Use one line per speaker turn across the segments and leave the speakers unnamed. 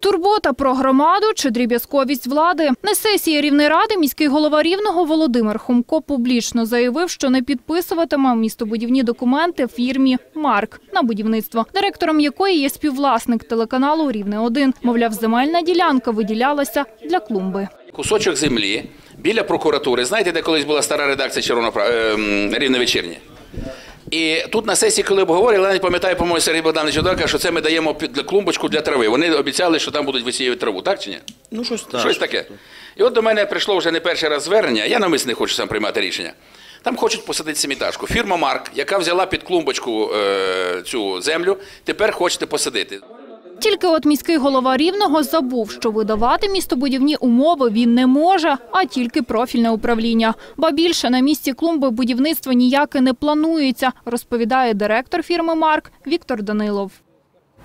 Турбота про громаду чи дріб'язковість влади на сесії Рівнеради міський голова Рівного Володимир Хомко публічно заявив, що не підписуватиме містобудівні документи фірмі Марк на будівництво, директором якої є співвласник телеканалу Рівне 1 Мовляв, земельна ділянка виділялася для клумби.
Кусочок землі біля прокуратури. Знаєте, де колись була стара редакція Червоно Рівне вечірнє? І тут на сесії, коли обговорювали, я не пам'ятаю, по-моєму, Сергій Богданович Одарка, що це ми даємо під клумбочку для трави. Вони обіцяли, що там будуть висіювати траву, так чи ні?
Ну, щось так.
Щось таке. І от до мене прийшло вже не перший раз звернення, я навмисно не хочу сам приймати рішення. Там хочуть посадити семітажку. Фірма Марк, яка взяла під клумбочку е, цю землю, тепер хочете посадити.
Тільки от міський голова Рівного забув, що видавати містобудівні умови він не може, а тільки профільне управління. Ба більше на місці клумби будівництво ніяке не планується, розповідає директор фірми Марк Віктор Данилов.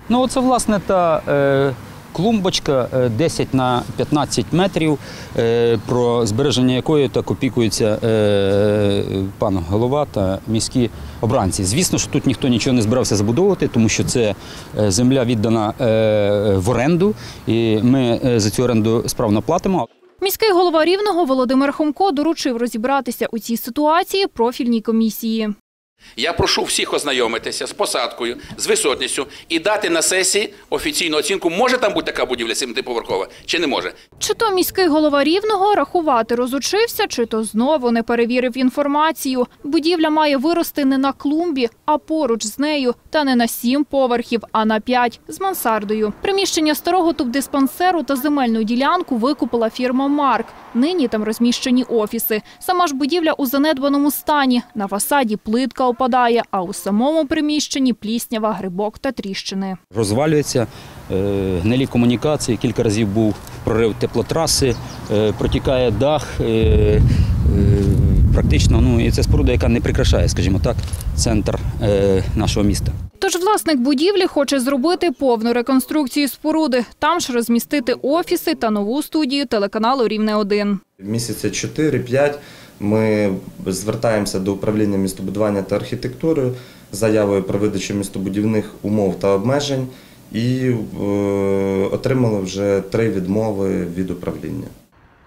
Ну, це власне, та е, клумбочка е, 10 на 15 метрів, е, про збереження якої так опікується е, пан голова та міські обранці. Звісно, що тут ніхто нічого не збирався забудовувати, тому що це е, земля віддана е, в оренду, і ми е, за цю оренду справно платимо.
Міський голова Рівного Володимир Хомко доручив розібратися у цій ситуації профільній комісії.
Я прошу всіх ознайомитися з посадкою, з висотністю і дати на сесії офіційну оцінку, може там бути така будівля семитиповерхова чи не може.
Чи то міський голова Рівного рахувати розучився, чи то знову не перевірив інформацію. Будівля має вирости не на клумбі, а поруч з нею, та не на сім поверхів, а на п'ять з мансардою. Приміщення старого тубдиспансеру та земельну ділянку викупила фірма Марк. Нині там розміщені офіси. Сама ж будівля у занедбаному стані. На фасаді плитка опадає, а у самому приміщенні пліснява, грибок та тріщини.
розвалюється, е, гнилі комунікації, кілька разів був прорив теплотраси, е, протікає дах. е, Практично, ну і це споруда, яка не прикрашає, скажімо так, центр е, нашого міста.
Тож власник будівлі хоче зробити повну реконструкцію споруди. Там ж розмістити офіси та нову студію телеканалу Рівне 1
Місяця 4-5 ми звертаємося до управління містобудування та архітектури з заявою про видачу містобудівних умов та обмежень і е, отримали вже три відмови від управління.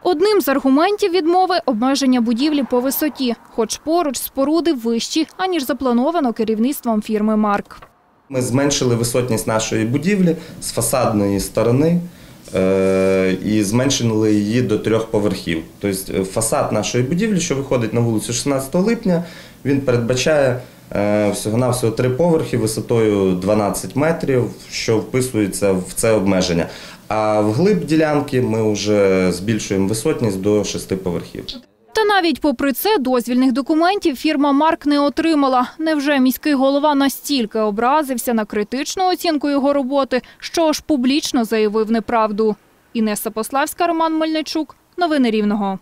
Одним з аргументів відмови – обмеження будівлі по висоті, хоч поруч споруди вищі, аніж заплановано керівництвом фірми «Марк».
Ми зменшили висотність нашої будівлі з фасадної сторони і зменшили її до трьох поверхів. Тобто е, фасад нашої будівлі, що виходить на вулицю 16 липня, він передбачає е, всього-навсього три поверхи висотою 12 метрів, що вписується в це обмеження. А вглиб ділянки ми вже збільшуємо висотність до шести поверхів.
Навіть попри це дозвільних документів фірма «Марк» не отримала. Невже міський голова настільки образився на критичну оцінку його роботи, що аж публічно заявив неправду? Інеса Пославська, Роман Мельничук. Новини Рівного.